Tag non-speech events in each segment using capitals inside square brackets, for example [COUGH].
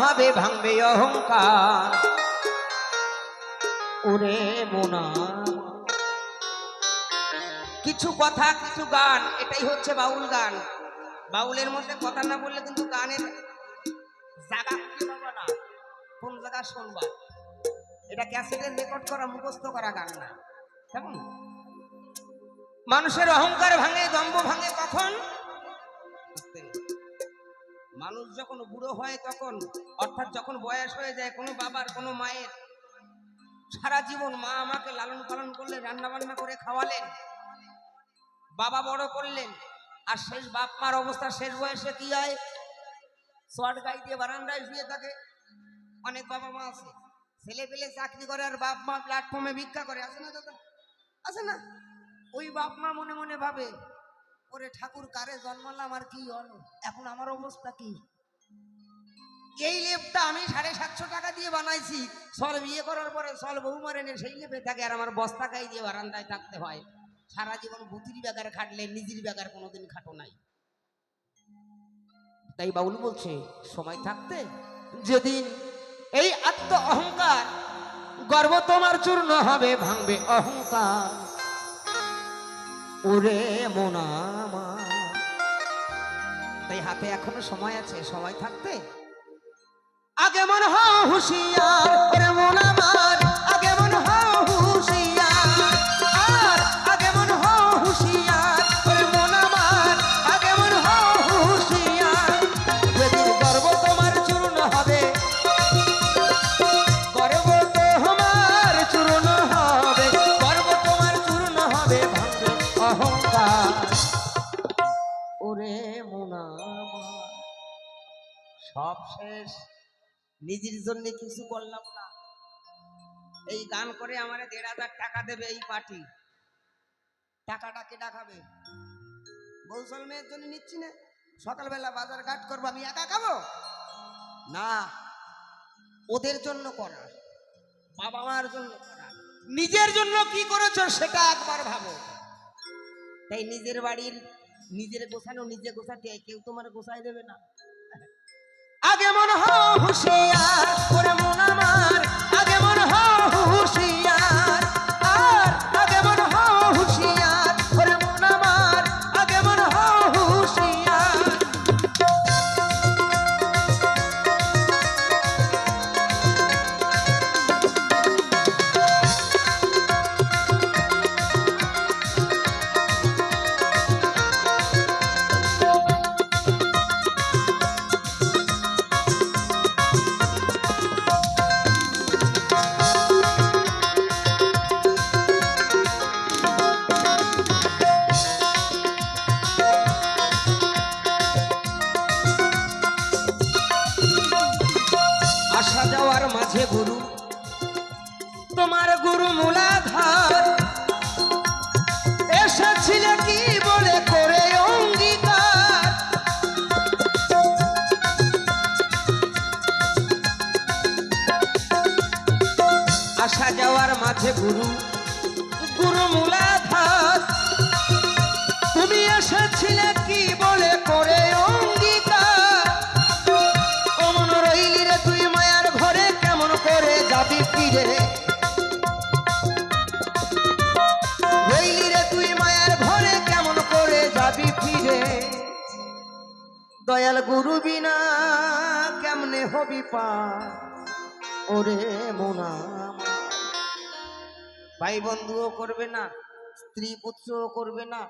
হবে ভাঙবে অহংকার। ওরে মোনা। কিছু কথা, কিছু গান, এটাই হচ্ছে বাউল গান। বাউলের মধ্যে কথা না বললে কিন্তু গানের জায়গা না। কোন জায়গা শুনবা? এটা ক্যাসেটের রেকর্ড করা, মুখস্থ করা গান না। কেমন? মানুষের অহংকার ভাঙে, দম্ভ ভাঙে কখন? মানুষ যখন বুড়ো হয় তখন, অর্থাৎ যখন বয়স হয়ে যায়, কোনো বাবার, কোনো মায়ের, সারা জীবন মা আমাকে লালন পালন করলেন রান্না বান্না করে খাওয়ালেন, বাবা বড় করলেন, আর শেষ বাপ মার অবস্থা, শেষ বয়সে কি হয়? শর্ট গাই দিয়ে বারান্দায় শুয়ে থাকে। অনেক বাবা মা আছে, ছেলে পেলে চাকরি করে আর বাপ মা প্ল্যাটফর্মে ভিক্ষা করে আছে না দাদা? আছে না? ওই বাপ মা মনে মনে ভাবে ওরে ঠাকুর কারে জন্মালাম আর কি হলো এখন আমার অবস্থা কি? এই লেপটা আমি সাড়ে সাতশো টাকা দিয়ে বানাইছি। সল বিয়ে করার পরে সল বউ মারে সেই লেপে থাকে আর আমার বস্তা গাই দিয়ে বারান্দায় থাকতে হয়। সারা জীবন বুতির বেগার খাটলে নিজের বেগার কোনোদিন খাটো নাই। তাই বাউল বলছে, সময় থাকতে যেদিন এই আত্ম অহংকার, গর্ব তোমার চূর্ণ হবে, ভাঙবে অহংকার। ওরে মোনা আমার। তাই হাতে এখনও সময় আছে সময় থাকতে আগে মনে হুশিয়ার ওরে শেষ। নিজের জন্য কিছু করলাম না। এই গান করে আমার দেড় হাজার টাকা দেবে এই পার্টি। টাকাটা কে ডাকাবে বৌসল মেয়ের জন্য নিচ্ছি না। সকালবেলা বাজার ঘাট করব, আমি একা খাব? না, ওদের জন্য করা। বাবা মার জন্য করা। নিজের জন্য কি করেছ সেটা একবার ভাবো। তাই নিজের বাড়ির নিজের গোছানো, নিজে গোছাতে কেউ তোমার গোছাই দেবে না। আগে মন হও তোমার গুরু মূলাধার। এসেছিলে কি বলে করে অঙ্গীকার? আসা যাওয়ার মাঝে গুরু গুরু মূলাধার। তুমি এসেছিলে কি বলে করে অঙ্গীকার? অমন রইলি রে, তুই মায়ার ঘরে কেমন করে যাবি ফিরে দয়াল গুরু বিনা কেমনে হবি পা? ওরে মোনা ভাই বন্ধুও করবে না, স্ত্রী পুত্রও করবে না,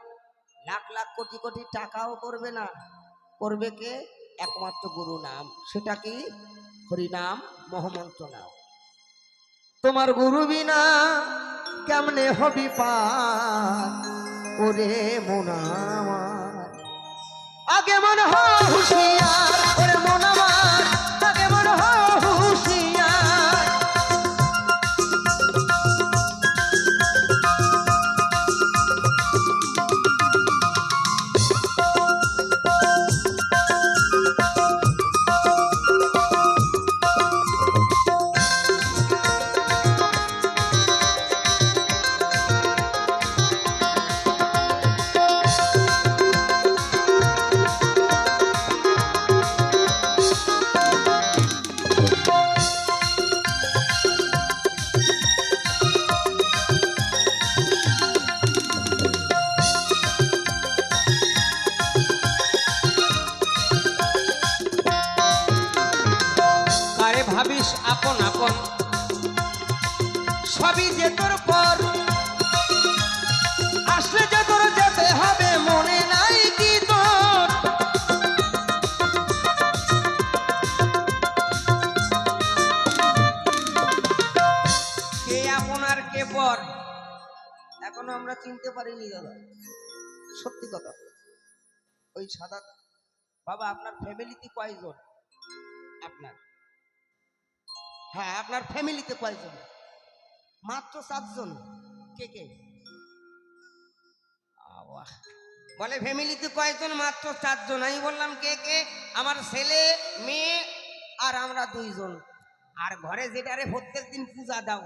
লাখ লাখ কোটি কোটি টাকাও করবে না। করবে কে? একমাত্র গুরু নাম। সেটা কি? হরিনাম মহামন্ত্র নাম তোমার গুরু বিনা কেমনে হবি পা? ওরে মোনা মনে হ হুশিয়ার এখনও আমরা চিনতে পারিনি দাদা। সত্যি কথা। ওই সাদা বাবা, আপনার ফ্যামিলিতে কয়জন? আপনার? হ্যাঁ আপনার ফ্যামিলিতে কয়জন? মাত্র সাতজন। কে কে? আবাহ। বলে, ফ্যামিলিতে কয়জন? মাত্র চারজন। আমি বললাম, কে কে? আমার ছেলে, মেয়ে আর আমরা দুইজন। আর ঘরে যেটারে প্রত্যেক দিন পূজা দাও,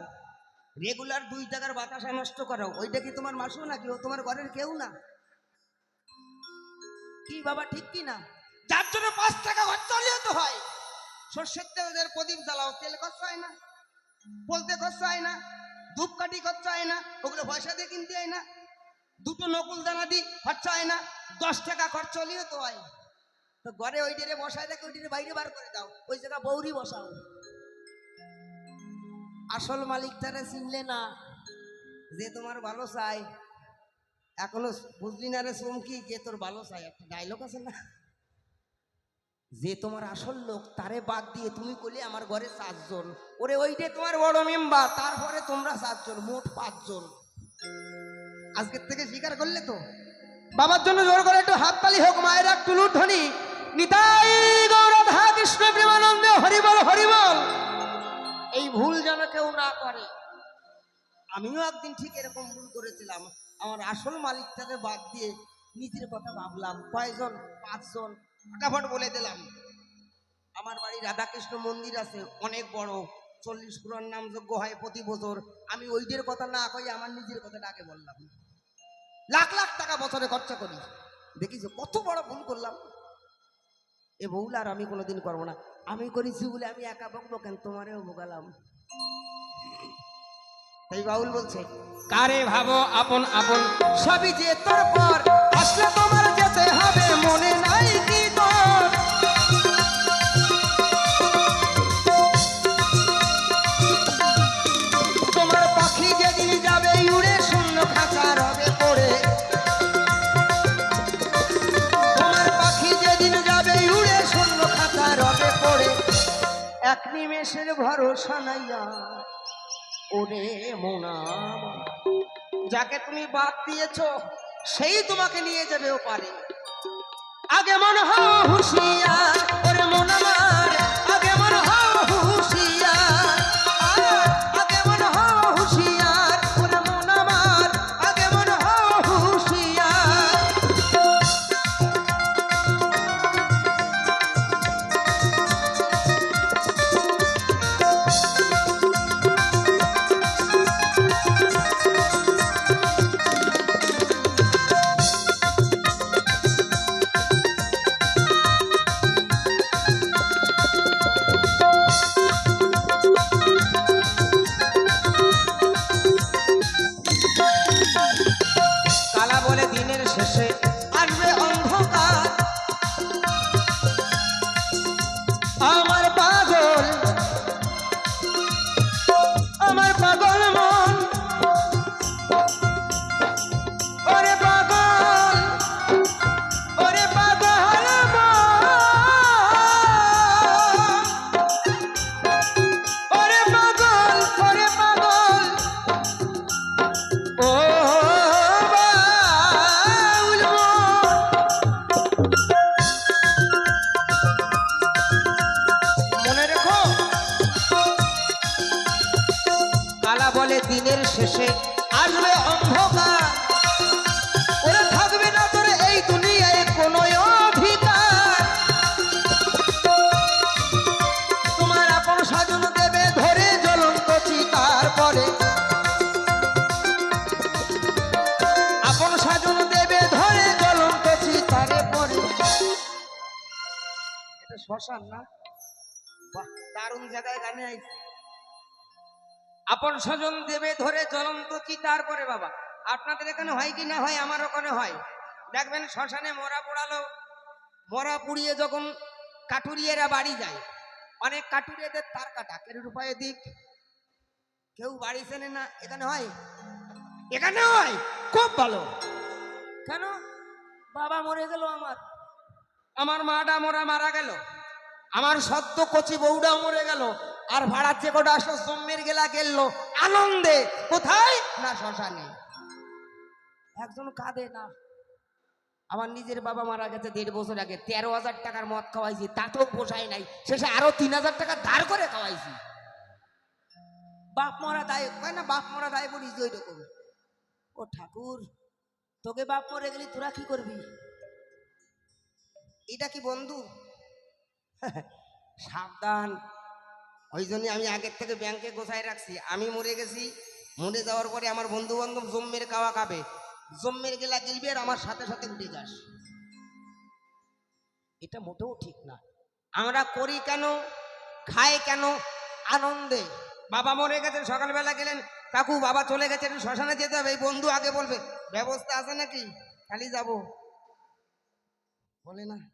রেগুলার দুই টাকার বাতাসা নষ্ট করো, ওইটা কি তোমার মাসু নাকি? ও তোমার ঘরের কেউ না? কি বাবা, ঠিক কি না? যার জন্য পাঁচ টাকা খরচ হলেও তো হয়। সর্ষের তেলের প্রদীপ জ্বালাও, তেল খরচ হয় না, বলতে খরচ হয় না, ধূপকাঠি খরচ হয় না, ওগুলো পয়সা দিয়ে কিনতে হয় না। দুটো নকুল দানা দি, খরচা হয় না। দশ টাকা খরচ হলেও তো হয়। তো ঘরে ওই ডেরে বসায় রাখে ওই ডেরে বাইরে বার করে দাও। ওই জায়গা বৌরি বসাও। আসল মালিক তারা চিনলে না যে তোমার ভালো চাই। এখনও বুঝলি না রে চমকি যে তোর ভালো চাই। একটা ডায়লগ আছে না? যে তোমার আসল লোক, তারে বাদ দিয়ে তুমি করলে আমার ঘরে চারজন ওরে ওইটাই তোমার বড় মেম্বার তারপরে তোমরা চারজন মোট পাঁচজন। আজকের থেকে স্বীকার করলে তো। বাবার জন্য জোর করে একটু হাততালি হোক, মায়ের এক টুলুর ধ্বনি। নিতাই গৌরধা কৃষ্ণ প্রেমানন্দে হরিবল হরিবল। এই ভুল যেন কেউ না করে। আমিও একদিন ঠিক এরকম ভুল করেছিলাম। আমার আসল মালিকটাকে বাদ দিয়ে নিজের কথা ভাবলাম। কয়জন? পাঁচজন? ফটাফট বলে দিলাম। আমার বাড়ি রাধাকৃষ্ণ মন্দির আছে, অনেক বড়। চল্লিশ পুরান নাম যোগ্য হয় প্রতি বছর। আমি ওইদের কথা না কই আমার নিজের কথাটা আগে বললাম। লাখ লাখ টাকা বছরে খরচা করি। দেখিছো কত বড় ভুল করলাম। এ ভুল আর আমি কোনোদিন করব না। আমি করেছি বলে আমি একা বকবো কেন? তোমারেও ভোগালাম তাই বাউল বলছে, কারে ভাবো আপন আপন, সবই যে তোর পর, আসলে তোমার যেতে হবে, মনে নাই নিমেষের ভরসা নাইয়া। ওরে মোনা যাকে তুমি বাদ দিয়েছ, সেই তোমাকে নিয়ে যাবে পারে আগে হয় হও শ্মশান না? দারুণ জায়গায় গানে আইছে। আপন স্বজন দেবে ধরে জ্বলন্ত চিতার পরে বাবা? আপনাদের এখানে হয় কি না হয়, আমার ওখানে হয়। দেখবেন শ্মশানে মরা পোড়ালো, মরা পুড়িয়ে যখন কাটুরিয়েরা বাড়ি যায়, অনেক কাটুরিয়াদের তার কাটা। কেউ রূপায় দিক কেউ বাড়ি চেনে না, এখানে হয়? এখানে হয়? খুব ভালো। কেন? বাবা মরে গেল আমার। আমার মাটা মরা মারা গেল। আমার সদ্য কচি বউটা মরে গেল, আর ভাড়ার যে কটা আসলো সোমের গেলা গেল আনন্দে, কোথায়? না শ্মশানে। একজন কাঁদে, না। আমার নিজের বাবা মারা গেছে দেড় বছর আগে, তেরো হাজার টাকার মদ খাওয়াইছি, তাতেও পোষায় নাই। শেষে আরও তিন হাজার টাকা ধার করে খাওয়াইছি। বাপ মরা দায়, কয় না, বাপ মরা দায় করিস ওই রকম ও ঠাকুর, তোকে বাপ মরে গেলি তোরা কি করবি? এটা কি বন্ধু? [LAUGHS] সাবধান। ওই জন্য আমি আগের থেকে ব্যাংকে গোছায় রাখছি। আমি মরে গেছি। মরে যাওয়ার পরে আমার বন্ধু বান্ধব জম্মের কাওয়া খাবে। জম্মের গেলা গিলবি আর আমার সাথে সাথে উঠে যাস। এটা মোটেও ঠিক না। আমরা করি কেন? খাই কেন? আনন্দে। বাবা মরে গেছে সকালবেলা গেলেন। কাকু, বাবা চলে গেছে একটু শ্মশানে যেতে হবে। এই বন্ধু আগে বলবে, ব্যবস্থা আছে নাকি? খালি যাব। বলে না।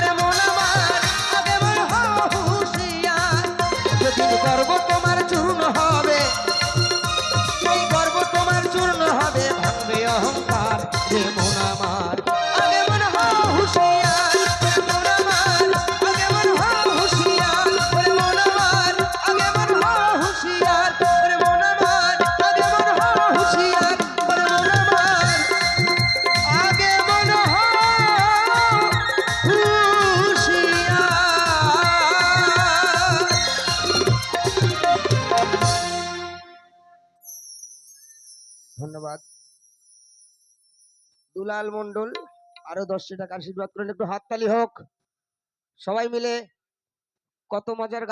দুলাল মন্ডল আরও দশটি টাকা আশীর্বাদ করেন, একটু হাততালি হোক। সবাই মিলে কত মজার গান।